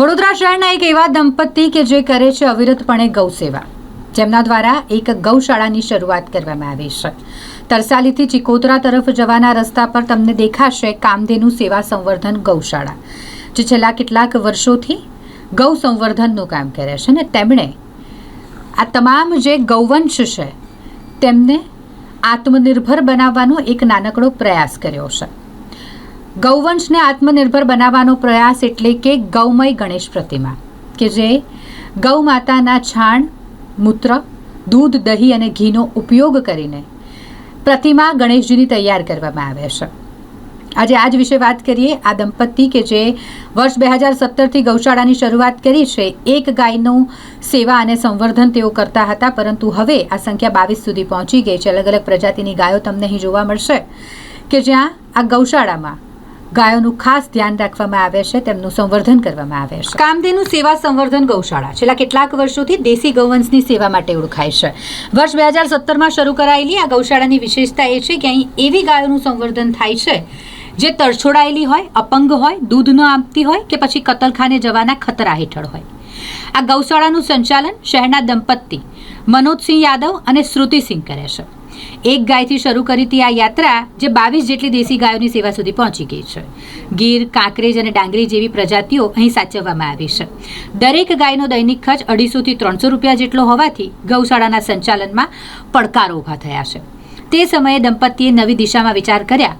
વડોદરા શહેરના એક એવા દંપતી કે જે કરે છે અવિરતપણે ગૌ સેવા. જેમના દ્વારા એક ગૌશાળાની શરૂઆત કરવામાં આવી છે. તરસાલીથી ચિકોતરા તરફ જવાના રસ્તા પર તમને દેખાશે કામધેનુ સેવા સંવર્ધન ગૌશાળા, જે છેલ્લા કેટલાક વર્ષોથી ગૌ સંવર્ધનનું કામ કરે છે ને તેમણે આ તમામ જે ગૌવંશ છે, તેમને આત્મનિર્ભર બનાવવાનો એક નાનકડો પ્રયાસ કર્યો છે. ગૌવંશને આત્મનિર્ભર બનાવવાનો પ્રયાસ એટલે કે ગૌમય ગણેશ પ્રતિમા, કે જે ગૌ માતાના છાણ, મૂત્ર, દૂધ, દહીં અને ઘીનો ઉપયોગ કરીને પ્રતિમા ગણેશજીની તૈયાર કરવામાં આવે છે. આજે આ જ વિશે વાત કરીએ આ દંપતી કે જે વર્ષ બે હજાર સત્તરથી ગૌશાળાની શરૂઆત કરી છે. એક ગાયનું સેવા અને સંવર્ધન તેઓ કરતા હતા, પરંતુ હવે આ સંખ્યા બાવીસ સુધી પહોંચી ગઈ છે. અલગ અલગ પ્રજાતિની ગાયો તમને અહીં જોવા મળશે કે જ્યાં આ ગૌશાળામાં ગાયોનું ખાસ ધ્યાન રાખવામાં આવે છે, તેમનું સંવર્ધન કરવામાં આવે છે. કામધેનુ સેવા સંવર્ધન ગૌશાળા છેલ્લા કેટલાક વર્ષોથી દેશી ગૌવંશની સેવા માટે ઓળખાય છે. વર્ષ બે હજાર સત્તરમાં શરૂ કરાયેલી આ ગૌશાળાની વિશેષતા એ છે કે અહીં એવી ગાયોનું સંવર્ધન થાય છે, જે તરછોડાયેલી હોય, અપંગ હોય, દૂધ ન આપતી હોય કે પછી કતલખાને જવાના ખતરા હેઠળ હોય. આ ગૌશાળાનું સંચાલન શહેરના દંપતી મનોજસિંહ યાદવ અને શ્રુતિસિંહ કરે છે. એક ગાયથી શરૂ કરી હતી આ યાત્રા જે બાવીસ જેટલી દેશી ગાયોની સેવા સુધી પહોંચી ગઈ છે. ગીર, કાંકરેજ અને ડાંગરી જેવી પ્રજાતિઓ અહીં સાચવવામાં આવી છે. દરેક ગાયનો દૈનિક ખર્ચ અઢીસોથી ત્રણસો રૂપિયા જેટલો હોવાથી ગૌશાળાના સંચાલનમાં પડકારો ઊભા થયા છે. તે સમયે દંપતીએ નવી દિશામાં વિચાર કર્યા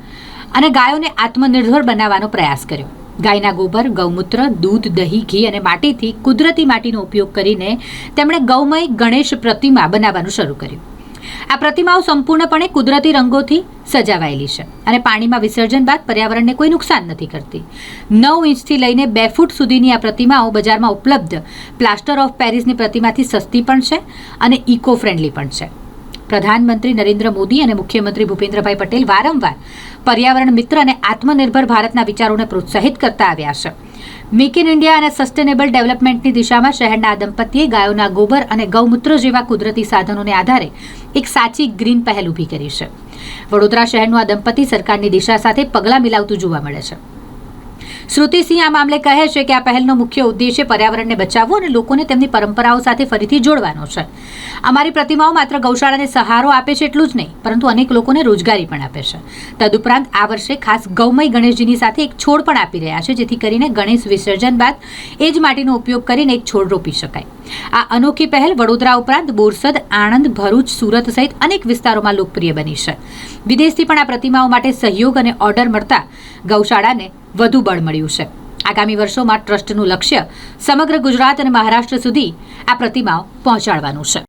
અને ગાયોને આત્મનિર્ભર બનાવવાનો પ્રયાસ કર્યો. ગાયના ગોબર, ગૌમૂત્ર, દૂધ, દહીં, ઘી અને માટીથી કુદરતી માટીનો ઉપયોગ કરીને તેમણે ગૌમય ગણેશ પ્રતિમા બનાવવાનું શરૂ કર્યું. આ પ્રતિમાઓ સંપૂર્ણપણે કુદરતી રંગોથી સજાવાયેલી છે અને પાણીમાં વિસર્જન બાદ પર્યાવરણને કોઈ નુકસાન નથી કરતી. નવ ઇંચથી લઈને બે ફૂટ સુધીની આ પ્રતિમાઓ બજારમાં ઉપલબ્ધ. પ્લાસ્ટર ઓફ પેરિસની પ્રતિમાથી સસ્તી પણ છે અને ઇકો ફ્રેન્ડલી પણ છે. પ્રધાનમંત્રી નરેન્દ્ર મોદી અને મુખ્યમંત્રી ભૂપેન્દ્રભાઈ પટેલ વારંવાર પર્યાવરણ મિત્ર અને આત્મનિર્ભર ભારતના વિચારોને પ્રોત્સાહિત કરતા આવ્યા છે. મેક ઇન ઇન્ડિયા અને સસ્ટેનેબલ ડેવલપમેન્ટની દિશામાં શહેરના આ દંપતીએ ગાયોના ગોબર અને ગૌમૂત્ર જેવા કુદરતી સાધનોને આધારે એક સાચી ગ્રીન પહેલ ઊભી કરી છે. વડોદરા શહેરનું આ દંપતી સરકારની દિશા સાથે પગલાં મિલાવતું જોવા મળે છે. શ્રુતિસિંહ આ મામલે કહે છે કે આ પહેલનો મુખ્ય ઉદ્દેશ્ય પર્યાવરણને બચાવવું અને લોકોને તેમની પરંપરાઓ સાથે ફરીથી જોડવાનો છે. અમારી પ્રતિમાઓ માત્ર ગૌશાળાને સહારો આપે છે એટલું જ નહીં, પરંતુ અનેક લોકોને રોજગારી પણ આપે છે. તદુપરાંત આ વર્ષે ખાસ ગૌમય ગણેશજીની સાથે એક છોડ પણ આપી રહ્યા છે, જેથી કરીને ગણેશ વિસર્જન બાદ એ જ માટીનો ઉપયોગ કરીને એક છોડ રોપી શકાય. આ અનોખી પહેલ વડોદરા ઉપરાંત બોરસદ, આણંદ, ભરૂચ, સુરત સહિત અનેક વિસ્તારોમાં લોકપ્રિય બની છે. વિદેશથી પણ આ પ્રતિમાઓ માટે સહયોગ અને ઓર્ડર મળતા ગૌશાળાને વધુ બળ મળ્યું છે. આગામી વર્ષોમાં ટ્રસ્ટનું લક્ષ્ય સમગ્ર ગુજરાત અને મહારાષ્ટ્ર સુધી આ પ્રતિમાઓ પહોંચાડવાનું છે.